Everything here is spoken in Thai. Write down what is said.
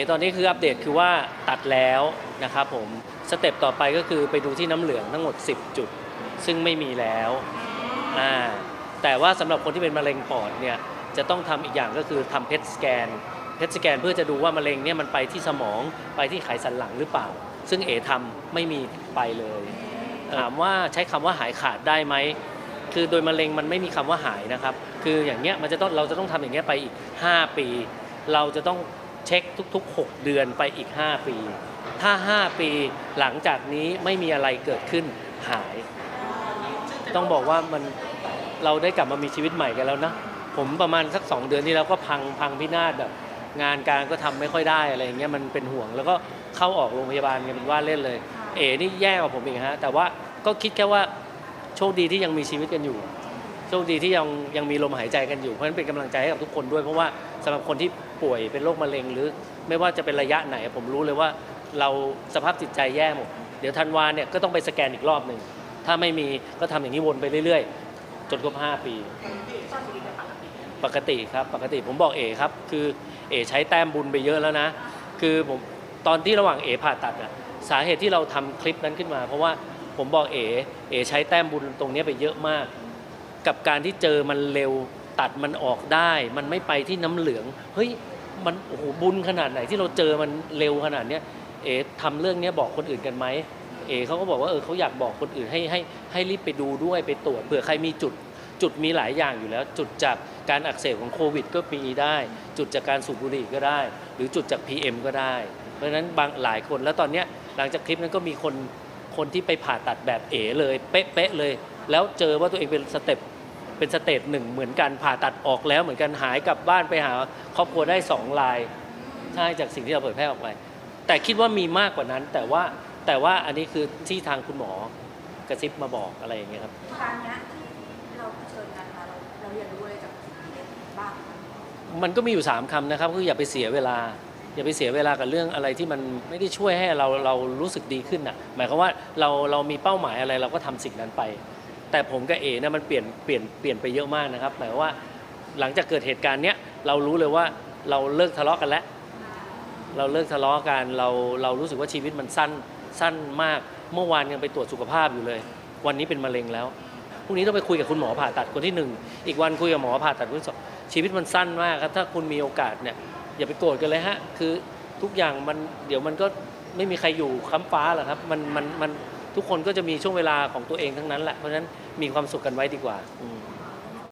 อตอนนี้คืออัปเดตคือว่าตัดแล้วนะครับผมสเต็ปต่อไปก็คือไปดูที่น้ำเหลืองทั้งหมด 10 จุด ซึ่งไม่มีแล้วอ่าแต่ว่าสำหรับคนที่เป็นมะเร็งปอดเนี่ยจะต้องทำอีกอย่างก็คือทำเพ t สแกนเพ t สแกนเพื่อจะดูว่ามะเร็งเนี่ยมันไปที่สมองไปที่ไขสันหลังหรือเปล่า ซึ่งเอทำไม่มีไปเลยถามว่าใช้คำว่าหายขาดได้ไหมคือโดยมะเร็งมันไม่มีคำว่าหายนะครับ คืออย่างเงี้ยมันจะต้องเราจะต้องทำอย่างเงี้ยไปอีก 5 ปี เราจะต้อง เช็คทุก ๆ 6 เดือนไปอีก 5 ปี ถ้า 5 ปีหลังจากนี้ไม่มีอะไรเกิดขึ้นหาย ต้องบอกว่ามันเราได้กลับมามีชีวิตใหม่กันแล้วนะ ผมประมาณสัก 2 เดือนที่แล้วก็พังพังพินาศแบบ งานการก็ทำไม่ค่อยได้อะไรอย่างเงี้ยมันเป็นห่วงแล้วก็เข้าออกโรงพยาบาลกันเป็นว่าเล่นเลย เอ๋นี่แย่กว่าผมอีกฮะแต่ว่าก็คิดแค่ว่าโชคดีที่ยังมีชีวิตกันอยู่ โชคดีที่ยังยังมีลมหายใจกันอยู่เพราะฉะนั้นเป็นกำลังใจให้กับทุกคนด้วย เพราะว่าสำหรับคนที่ป่วยเป็นโรคมะเร็ง หรือไม่ว่าจะเป็นระยะไหน ผมรู้เลยว่าเราสภาพจิตใจแย่หมดเดี๋ยวธันวาเนี่ยก็ต้องไปสแกนอีกรอบหนึ่งถ้าไม่มีก็ทำอย่างนี้วนไปเรื่อยๆ จนครบ5 ปี ปกติครับปกติผมบอกเอครับ คือเอใช้แต้มบุญไปเยอะแล้วนะ คือผมตอนที่ระหว่างเอผ่าตัดอะสาเหตุที่เราทำคลิปนั้นขึ้นมา เพราะว่าผมบอกเอเอใช้แต้มบุญตรงนี้ไปเยอะมาก กับการที่เจอมันเร็วตัดมันออกได้ มันไม่ไปที่น้ำเหลืองเฮ้ยมันโอ้โหบุญขนาดไหนที่เราเจอมันเร็วขนาดเนี้ยเอ๋ทำเรื่องเนี้ยบอกคนอื่นกันไหมเอ๋เขาก็บอกว่าเออเขาอยากบอกคนอื่นให้ให้ให้รีบไปดูด้วยไปตรวจเผื่อใครมีจุดจุดมีหลายอย่างอยู่แล้ว จุดจากการอักเสบของโควิด ก็มีได้ จุดจากการสูบบุหรี่ก็ได้ หรือจุดจาก PM ก็ได้ เพราะฉะนั้นบางหลายคนแล้วตอนเนี้ยหลังจากคลิปนั้นก็มีคนคนที่ไปผ่าตัดแบบเอ๋เลย เป๊ะๆเลย แล้วเจอว่าตัวเองเป็นสเต็ป เป็นสเตจหนึ่งเหมือนกันผ่าตัดออกแล้วเหมือนกันหายกลับบ้านไปหาครอบครัวได้สองรายใช่จากสิ่งที่เราเผยแพร่ออกไป แต่คิดว่ามีมากกว่านั้น แต่ว่าแต่ว่าอันนี้คือที่ทางคุณหมอกระซิบมาบอกอะไรอย่างเงี้ยครับการเนี้ยที่เราเผชิญกันมาเราเราเรียนรู้อะไรจากสิ่งนี้บ้างคะมันก็มีอยู่ 3คำนะครับคืออย่าไปเสียเวลา อย่าไปเสียเวลากับเรื่องอะไรที่มันไม่ได้ช่วยให้เราเรารู้สึกดีขึ้นอะหมายความว่าเราเรามีเป้าหมายอะไรเราก็ทำสิ่งนั้นไป แต่ผมกับเอเนี่ยมันเปลี่ยนเปลี่ยนเปลี่ยนไปเยอะมากนะครับหมายความว่าหลังจากเกิดเหตุการณ์เนี้ยเรารู้เลยว่าเราเลิกทะเลาะกันแล้ว เราเลิกทะเลาะกันเราเรารู้สึกว่าชีวิตมันสั้นสั้นมาก เมื่อวานยังไปตรวจสุขภาพอยู่เลย วันนี้เป็นมะเร็งแล้วพรุ่งนี้ต้องไปคุยกับคุณหมอผ่าตัดคนที่หนึ่งอีกวันคุยกับหมอผ่าตัดคนที่สองชีวิตมันสั้นมากครับถ้าคุณมีโอกาสเนี่ยอย่าไปโกรธกันเลยฮะคือทุกอย่างมันเดี๋ยวมันก็ไม่มีใครอยู่ค้ำฟ้าหรอกครับมันมันมัน ทุกคนก็จะมีช่วงเวลาของตัวเองทั้งนั้นแหละเพราะฉะนั้นมีความสุขกันไว้ดีกว่า